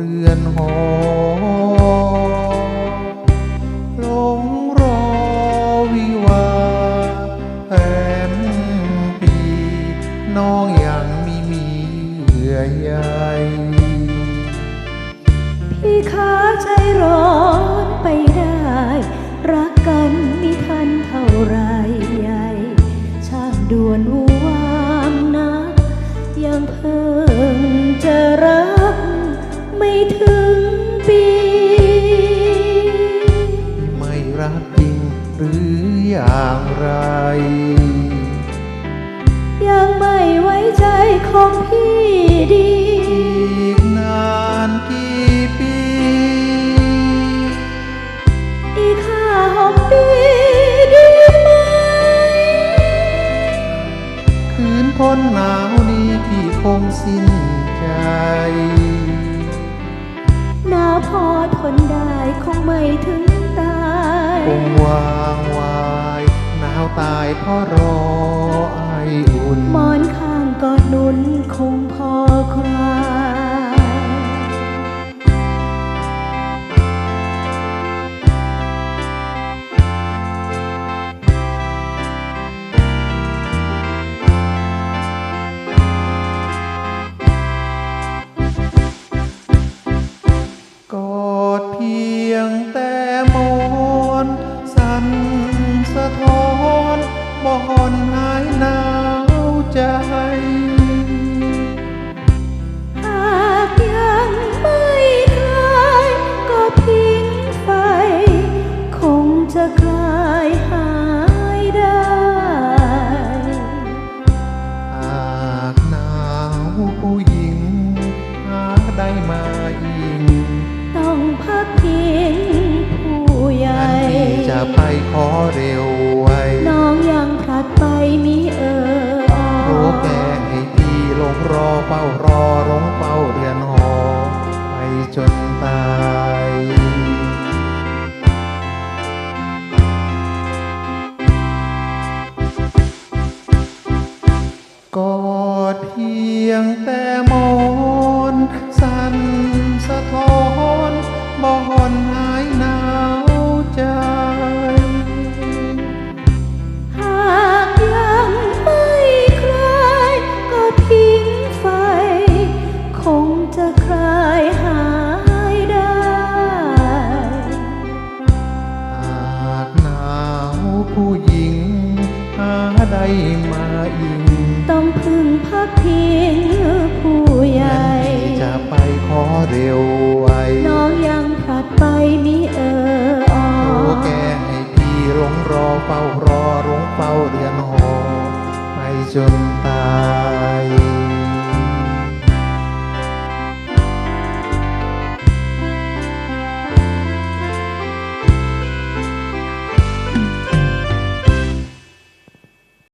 เรือนหอหลงรอวิวาแผ่นปีน้องยังไม่มีเหยื่อใยพี่ขาใจร้อนไปได้ รักกันม่ทันเท่าไรใหญ่ช่างด่วนวามนักยังเพิ่งจะรัก หรืออย่างไร ยังไม่ไว้ใจของพี่ดี อีกนานกี่ปี อีกห้าหกปีดีไหม คืนพ้นหนาวนี้พี่คงสิ้นใจหน้าพอทนได้คงไม่ถึงตาย คงวางวายหนาว ตายเพราะรอไออุ่น มอนข้างกอดนุนคงา จนตาย ผู้หญิง หาได้มาอิงต้องพึ่งพักพิงผู้ใหญ่ที่จะไปขอเร็วไว้น้องยังพลัดไปมิเอออโอ้แกให้พี่ลงรอเฝ้ารอลงเฝ้าเรือนหอไปจน